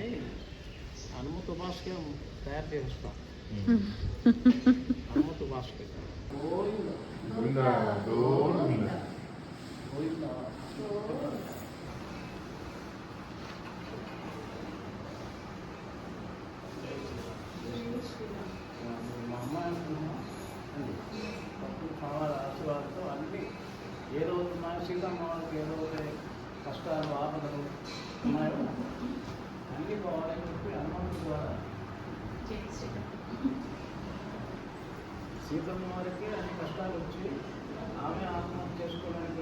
అని హనుమతు భాషకే తయారు చేస్తాం హనుమతు గోవింద మా అమ్మాయి అంటున్నా కావాలి ఆశీర్వాదంతో అన్నీ ఏ రోజు మా సీతమ్మ వాళ్ళకి ఏ రోజు కష్టాలు ఆపదలు ఉన్నాయో అన్నీ పోవాలని చెప్పి హనుమంతుడి ద్వారా. సీతమ్మ వారికి అన్ని కష్టాలు వచ్చి ఆమె ఆత్మహత్య చేసుకోవడానికి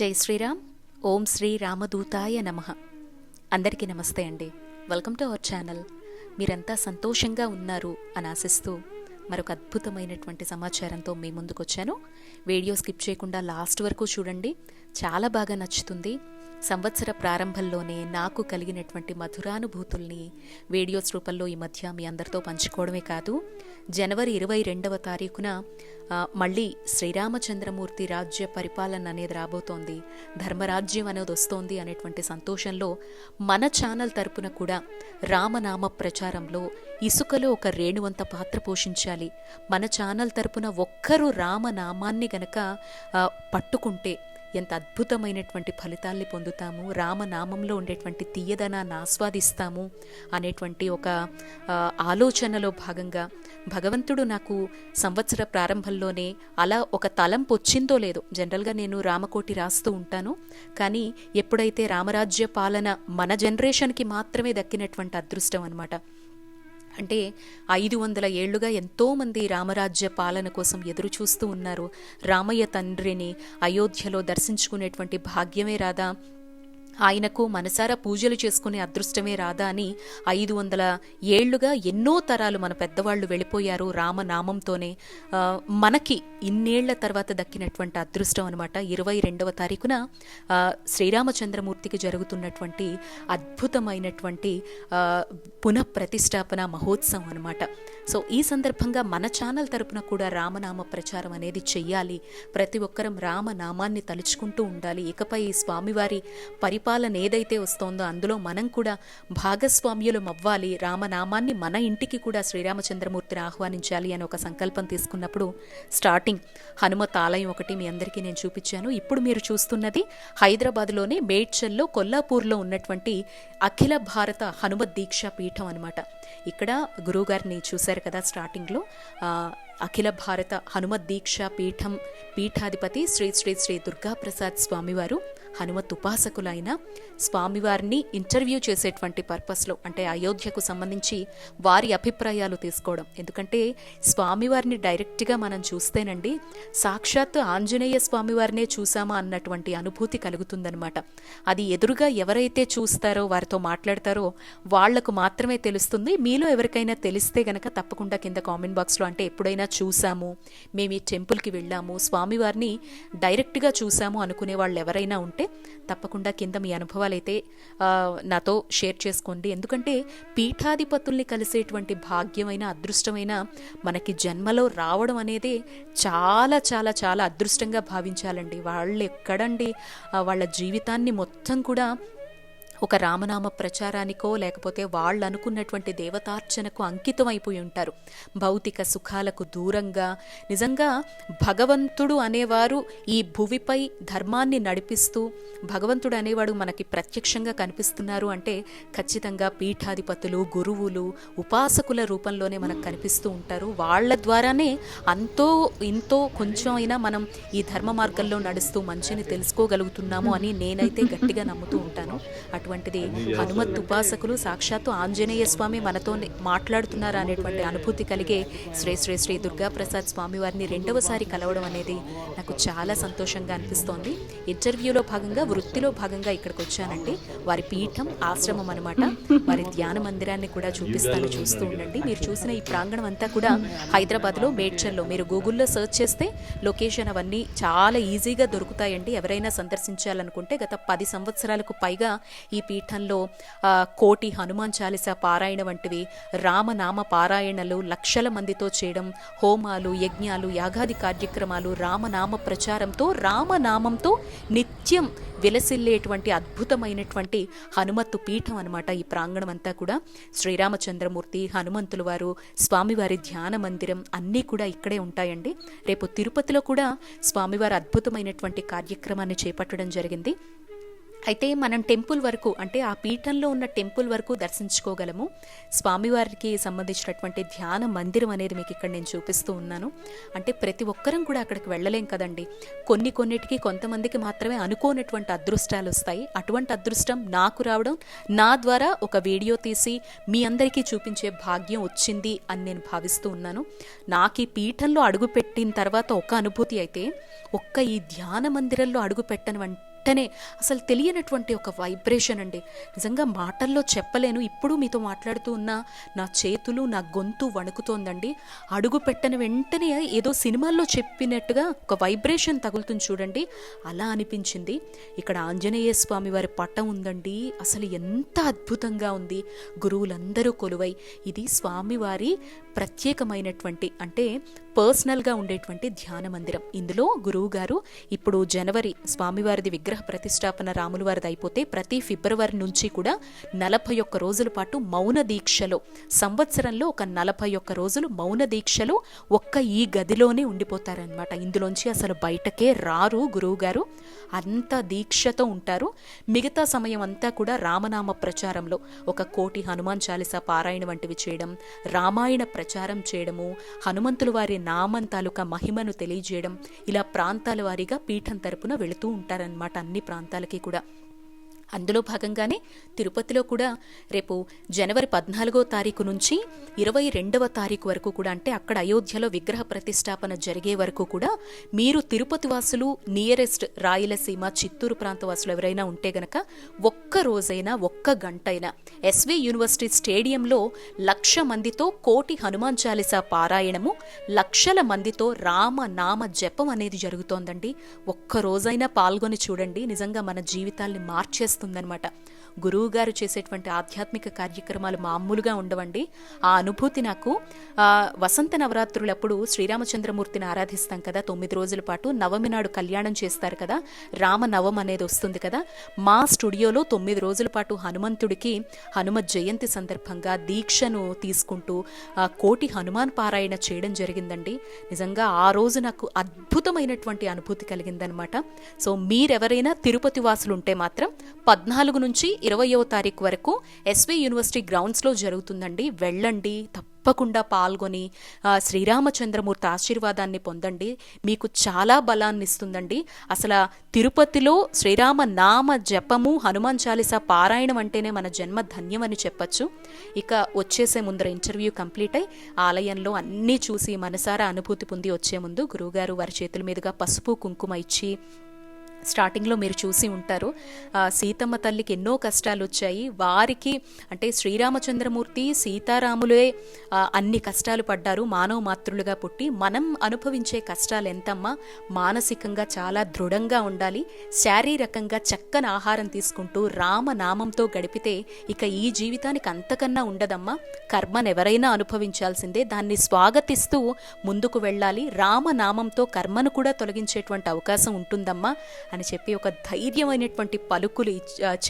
జై శ్రీరామ్. ఓం శ్రీ రామదూతాయ నమ. అందరికీ నమస్తే అండి. Welcome to our channel. మీరంతా సంతోషంగా ఉన్నారు అని ఆశిస్తూ మరొక అద్భుతమైనటువంటి సమాచారంతో మీ ముందుకు వచ్చాను వీడియో స్కిప్ చేయకుండా లాస్ట్ వరకు చూడండి. చాలా బాగా నచ్చుతుంది. సంవత్సర ప్రారంభంలోనే నాకు కలిగినటువంటి మధురానుభూతుల్ని వీడియోస్ రూపంలో ఈ మధ్య మీ అందరితో పంచుకోవడమే కాదు జనవరి ఇరవై రెండవ తారీఖున మళ్ళీ శ్రీరామచంద్రమూర్తి రాజ్య పరిపాలన అనేది రాబోతోంది. ధర్మరాజ్యం అనేది వస్తోంది అనేటువంటి సంతోషంలో మన ఛానల్ తరపున కూడా రామనామ ప్రచారంలో ఇసుకలో ఒక రేణువంత పాత్ర పోషించాలి. మన ఛానల్ తరపున ఒక్కరు రామనామాన్ని గనక పట్టుకుంటే ఎంత అద్భుతమైనటువంటి ఫలితాల్ని పొందుతాము రామనామంలో ఉండేటువంటి తీయదనాన్ని ఆస్వాదిస్తాము అనేటువంటి ఒక ఆలోచనలో భాగంగా భగవంతుడు నాకు సంవత్సర ప్రారంభంలోనే అలా ఒక తలంపు వచ్చిందో లేదో జనరల్గా నేను రామకోటి రాస్తూ ఉంటాను. కానీ ఎప్పుడైతే రామరాజ్య పాలన మన జనరేషన్కి మాత్రమే దక్కినటువంటి అదృష్టం అనమాట అంటే ఐదు వందల ఏళ్ళుగా ఎంతోమంది రామరాజ్య పాలన కోసం ఎదురు చూస్తూ ఉన్నారు. రామయ్య తండ్రిని అయోధ్యలో దర్శించుకునేటువంటి భాగ్యమే రాదా ఆయనకు మనసారా పూజలు చేసుకునే అదృష్టమే రాదా అని ఐదు వందల ఏళ్ళుగా ఎన్నో తరాలు మన పెద్దవాళ్ళు వెళ్ళిపోయారు రామనామంతోనే. మనకి ఇన్నేళ్ళ తర్వాత దక్కినటువంటి అదృష్టం అనమాట ఇరవై రెండవ తారీఖున శ్రీరామచంద్రమూర్తికి జరుగుతున్నటువంటి అద్భుతమైనటువంటి పునఃప్రతిష్టాపన మహోత్సవం అనమాట సో ఈ సందర్భంగా మన ఛానల్ తరపున కూడా రామనామ ప్రచారం అనేది చెయ్యాలి. ప్రతి ఒక్కరం రామనామాన్ని తలుచుకుంటూ ఉండాలి. ఇకపై ఈ స్వామివారి పరిపాలన ఏదైతే వస్తోందో అందులో మనం కూడా భాగస్వామ్యులం అవ్వాలి. రామనామాన్ని మన ఇంటికి కూడా శ్రీరామచంద్రమూర్తిని ఆహ్వానించాలి అని ఒక సంకల్పం తీసుకున్నప్పుడు స్టార్టింగ్ హనుమత్ ఆలయం ఒకటి మీ అందరికీ నేను చూపించాను. ఇప్పుడు మీరు చూస్తున్నది హైదరాబాద్లోని మేడ్చల్లో కొల్లాపూర్లో ఉన్నటువంటి అఖిల భారత హనుమత్ దీక్షా పీఠం అనమాట ఇక్కడ గురువుగారిని చూశారు కదా స్టార్టింగ్లో. అఖిల భారత హనుమత్ దీక్షా పీఠం పీఠాధిపతి శ్రీ శ్రీ శ్రీ దుర్గాప్రసాద్ స్వామివారు. హనుమత్ ఉపాసకులైన స్వామివారిని ఇంటర్వ్యూ చేసేటువంటి పర్పస్లో అంటే అయోధ్యకు సంబంధించి వారి అభిప్రాయాలు తీసుకోవడం. ఎందుకంటే స్వామివారిని డైరెక్ట్గా మనం చూస్తేనండి సాక్షాత్ ఆంజనేయ స్వామివారినే చూసామా అన్నటువంటి అనుభూతి కలుగుతుందనమాట అది ఎదురుగా ఎవరైతే చూస్తారో వారితో మాట్లాడతారో వాళ్ళకు మాత్రమే తెలుస్తుంది. మీలో ఎవరికైనా తెలిస్తే గనక తప్పకుండా కింద కామెంట్ బాక్స్లో అంటే ఎప్పుడైనా చూసాము మేము ఈ టెంపుల్కి వెళ్ళాము స్వామివారిని డైరెక్ట్గా చూసాము అనుకునే వాళ్ళు ఎవరైనా ఉంటే తప్పకుండా కింద మీ అనుభవాలు అయితే నాతో షేర్ చేసుకోండి. ఎందుకంటే పీఠాధిపతుల్ని కలిసేటువంటి భాగ్యమైన అదృష్టమైన మనకి జన్మలో రావడం అనేది చాలా చాలా చాలా అదృష్టంగా భావించాలండి. వాళ్ళు ఎక్కడండి వాళ్ళ జీవితాన్ని మొత్తం కూడా ఒక రామనామ ప్రచారానికో లేకపోతే వాళ్ళు అనుకున్నటువంటి దేవతార్చనకు అంకితం అయిపోయి ఉంటారు. భౌతిక సుఖాలకు దూరంగా నిజంగా భగవంతుడు అనేవారు ఈ భువిపై ధర్మాన్ని నడిపిస్తూ భగవంతుడు అనేవాడు మనకి ప్రత్యక్షంగా కనిపిస్తున్నారు అంటే ఖచ్చితంగా పీఠాధిపతులు గురువులు ఉపాసకుల రూపంలోనే మనకు కనిపిస్తూ ఉంటారు. వాళ్ళ ద్వారానే అంతో ఇంతో కొంచెం అయినా మనం ఈ ధర్మ మార్గంలో నడుస్తూ మంచిని తెలుసుకోగలుగుతున్నాము అని నేనైతే గట్టిగా నమ్ముతూ ఉంటాను. అటు అనేటువంటిది హనుమత్ ఉపాసకులు సాక్షాత్తు ఆంజనేయ స్వామి మనతో మాట్లాడుతున్నారు అనేటువంటి అనుభూతి కలిగే శ్రీ శ్రీ శ్రీ దుర్గా ప్రసాద్ స్వామి వారిని రెండవసారి కలవడం అనేది నాకు చాలా సంతోషంగా అనిపిస్తోంది. ఇంటర్వ్యూలో భాగంగా వృత్తిలో భాగంగా ఇక్కడికి వచ్చానండి. వారి పీఠం ఆశ్రమం అనమాట వారి ధ్యాన మందిరాన్ని కూడా చూపిస్తాను చూస్తూ ఉండండి. మీరు చూసిన ఈ ప్రాంగణం అంతా కూడా హైదరాబాద్లో మేడ్చల్లో మీరు గూగుల్లో సెర్చ్ చేస్తే లొకేషన్ అవన్నీ చాలా ఈజీగా దొరుకుతాయండి. ఎవరైనా సందర్శించాలనుకుంటే గత పది సంవత్సరాలకు పైగా ఈ పీఠంలో కోటి హనుమాన్ చాలీస పారాయణ వంటివి రామనామ పారాయణలు లక్షల మందితో చేయడం హోమాలు యజ్ఞాలు యాగాది కార్యక్రమాలు రామనామ ప్రచారంతో రామనామంతో నిత్యం విలసిల్లేటువంటి అద్భుతమైనటువంటి హనుమత్తు పీఠం అనమాట ఈ ప్రాంగణం అంతా కూడా. శ్రీరామచంద్రమూర్తి హనుమంతుల వారు స్వామివారి ధ్యాన మందిరం అన్నీ కూడా ఇక్కడే ఉంటాయండి. రేపు తిరుపతిలో కూడా స్వామివారి అద్భుతమైనటువంటి కార్యక్రమాన్ని చేపట్టడం జరిగింది. అయితే మనం టెంపుల్ వరకు అంటే ఆ పీఠంలో ఉన్న టెంపుల్ వరకు దర్శించుకోగలము. స్వామివారికి సంబంధించినటువంటి ధ్యాన మందిరం అనేది మీకు ఇక్కడ నేను చూపిస్తూ ఉన్నాను. అంటే ప్రతి ఒక్కరం కూడా అక్కడికి వెళ్ళలేం కదండి. కొన్ని కొన్నిటికి కొంతమందికి మాత్రమే అనుకోనటువంటి అదృష్టాలు వస్తాయి. అటువంటి అదృష్టం నాకు రావడం నా ద్వారా ఒక వీడియో తీసి మీ అందరికీ చూపించే భాగ్యం వచ్చింది అని నేను భావిస్తూ ఉన్నాను. నాకు ఈ పీఠంలో అడుగుపెట్టిన తర్వాత ఒక అనుభూతి అయితే ఒక్క ఈ ధ్యాన మందిరంలో అడుగు పెట్టని వెంటనే అసలు తెలియనటువంటి ఒక వైబ్రేషన్ అండి. నిజంగా మాటల్లో చెప్పలేను ఇప్పుడు మీతో మాట్లాడుతూ ఉన్న నా చేతులు నా గొంతు వణుకుతోందండి. అడుగు పెట్టని వెంటనే ఏదో సినిమాల్లో చెప్పినట్టుగా ఒక వైబ్రేషన్ తగులుతుంది చూడండి. అలా అనిపించింది. ఇక్కడ ఆంజనేయ స్వామి వారి పట్టం ఉందండి. అసలు ఎంత అద్భుతంగా ఉంది. గురువులందరూ కొలువై ఇది స్వామివారి ప్రత్యేకమైనటువంటి అంటే పర్సనల్గా ఉండేటువంటి ధ్యాన మందిరం. ఇందులో గురువు గారు ఇప్పుడు జనవరి స్వామివారిది విగ్రహ ప్రతిష్టాపన రాముల వారిది అయిపోతే ప్రతి ఫిబ్రవరి నుంచి కూడా నలభై ఒక్క రోజుల పాటు మౌన దీక్షలో సంవత్సరంలో ఒక నలభై ఒక్క రోజులు మౌన దీక్షలో ఒక్క ఈ గదిలోనే ఉండిపోతారనమాట ఇందులోంచి అసలు బయటకే రారు గురువు గారు. అంత దీక్షతో ఉంటారు. మిగతా సమయం అంతా కూడా రామనామ ప్రచారంలో ఒక కోటి హనుమాన్ చాలీసా పారాయణ వంటివి చేయడం రామాయణ ప్రచారం చేయడము హనుమంతుల వారి నామం తాలూకా మహిమను తెలియజేయడం ఇలా ప్రాంతాల వారీగా పీఠం తరపున వెళుతూ ఉంటారనమాట అన్ని ప్రాంతాలకి కూడా. అందులో భాగంగానే తిరుపతిలో కూడా రేపు జనవరి పద్నాలుగో తారీఖు నుంచి ఇరవై రెండవ తారీఖు వరకు కూడా అంటే అక్కడ అయోధ్యలో విగ్రహ ప్రతిష్టాపన జరిగే వరకు కూడా మీరు తిరుపతి వాసులు నియరెస్ట్ రాయలసీమ చిత్తూరు ప్రాంత వాసులు ఎవరైనా ఉంటే గనక ఒక్క రోజైనా ఒక్క గంటైనా ఎస్వి యూనివర్సిటీ స్టేడియంలో లక్ష మందితో కోటి హనుమాన్ చాలీసా పారాయణము లక్షల మందితో రామ నామ జపం అనేది జరుగుతోందండి. ఒక్క రోజైనా పాల్గొని చూడండి. నిజంగా మన జీవితాల్ని మార్చేస్తుందన్నమాట గురువు గారు చేసేటువంటి ఆధ్యాత్మిక కార్యక్రమాలు మామూలుగా ఉండవండి. ఆ అనుభూతి నాకు వసంత వసంత నవరాత్రులప్పుడు శ్రీరామచంద్రమూర్తిని ఆరాధిస్తాం కదా తొమ్మిది రోజుల పాటు నవమి నాడు కళ్యాణం చేస్తారు కదా రామ నవం అనేది వస్తుంది కదా మా స్టూడియోలో తొమ్మిది రోజుల పాటు హనుమంతుడికి హనుమ జయంతి సందర్భంగా దీక్షను తీసుకుంటూ కోటి హనుమాన్ పారాయణ చేయడం జరిగిందండి. నిజంగా ఆ రోజు నాకు అద్భుతమైనటువంటి అనుభూతి కలిగిందనమాట సో మీరెవరైనా తిరుపతి వాసులు ఉంటే మాత్రం పద్నాలుగు నుంచి ఇరవయో తారీఖు వరకు ఎస్వి యూనివర్సిటీ గ్రౌండ్స్లో జరుగుతుందండి. వెళ్ళండి తప్పకుండా పాల్గొని శ్రీరామచంద్రమూర్తి ఆశీర్వాదాన్ని పొందండి. మీకు చాలా బలాన్ని ఇస్తుందండి. అసలు తిరుపతిలో శ్రీరామ నామ జపము హనుమాన్ చాలీసా పారాయణం అంటేనే మన జన్మ ధన్యమని చెప్పచ్చు. ఇక వచ్చేసే ముందర ఇంటర్వ్యూ కంప్లీట్ అయి ఆలయంలో అన్నీ చూసి మనసారా అనుభూతి పొంది వచ్చే ముందు గురువుగారు వారి చేతుల మీదుగా పసుపు కుంకుమ ఇచ్చి స్టార్టింగ్లో మీరు చూసి ఉంటారు. సీతమ్మ తల్లికి ఎన్నో కష్టాలు వచ్చాయి వారికి అంటే శ్రీరామచంద్రమూర్తి సీతారాములే అన్ని కష్టాలు పడ్డారు. మానవ మాతృలుగా పుట్టి మనం అనుభవించే కష్టాలు ఎంతమ్మా మానసికంగా చాలా దృఢంగా ఉండాలి. శారీరకంగా చక్కని ఆహారం తీసుకుంటూ రామనామంతో గడిపితే ఇక ఈ జీవితానికి అంతకన్నా ఉండదమ్మా. కర్మనెవరైనా అనుభవించాల్సిందే. దాన్ని స్వాగతిస్తూ ముందుకు వెళ్ళాలి. రామనామంతో కర్మను కూడా తొలగించేటువంటి అవకాశం ఉంటుందమ్మా. అని చెప్పి ఒక ధైర్యమైనటువంటి పలుకులు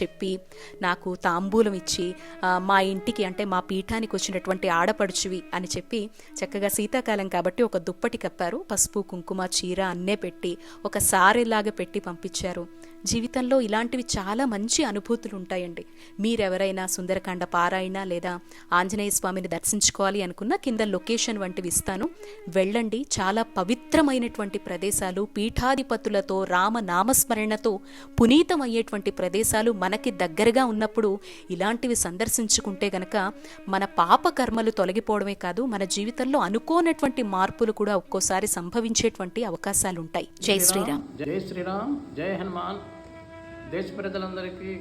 చెప్పి నాకు తాంబూలం ఇచ్చి మా ఇంటికి అంటే మా పీఠానికి వచ్చినటువంటి ఆడపడుచువి అని చెప్పి చక్కగా శీతాకాలం కాబట్టి ఒక దుప్పటి కప్పారు పసుపు కుంకుమ చీర అన్నే పెట్టి ఒక సారెలాగా పెట్టి పంపించారు. జీవితంలో ఇలాంటివి చాలా మంచి అనుభూతులు ఉంటాయండి. మీరెవరైనా సుందరకాండ పారాయణ లేదా ఆంజనేయ స్వామిని దర్శించుకోవాలి అనుకున్న కింద లొకేషన్ వంటివి ఇస్తాను. వెళ్ళండి. చాలా పవిత్రమైనటువంటి ప్రదేశాలు పీఠాధిపతులతో రామ నామస్మరణతో పునీతమయ్యేటువంటి ప్రదేశాలు మనకి దగ్గరగా ఉన్నప్పుడు ఇలాంటివి సందర్శించుకుంటే గనక మన పాప కర్మలు తొలగిపోవడమే కాదు మన జీవితంలో అనుకోనటువంటి మార్పులు కూడా ఒక్కోసారి సంభవించేటువంటి అవకాశాలు ఉంటాయి జై శ్రీరామ్. జై శ్రీరామ్. జై హనుమాన్. దేశ ప్రజలందరికీ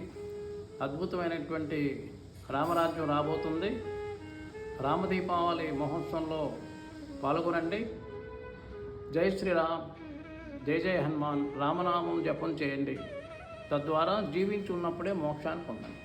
అద్భుతమైనటువంటి రామరాజ్యం రాబోతుంది. రామదీపావళి మహోత్సవంలో పాల్గొనండి. జై శ్రీరామ్. జయ జయ హనుమాన్ రామనామం జపం చేయండి. తద్వారా జీవించి ఉన్నప్పుడే మోక్షాన్ని పొందండి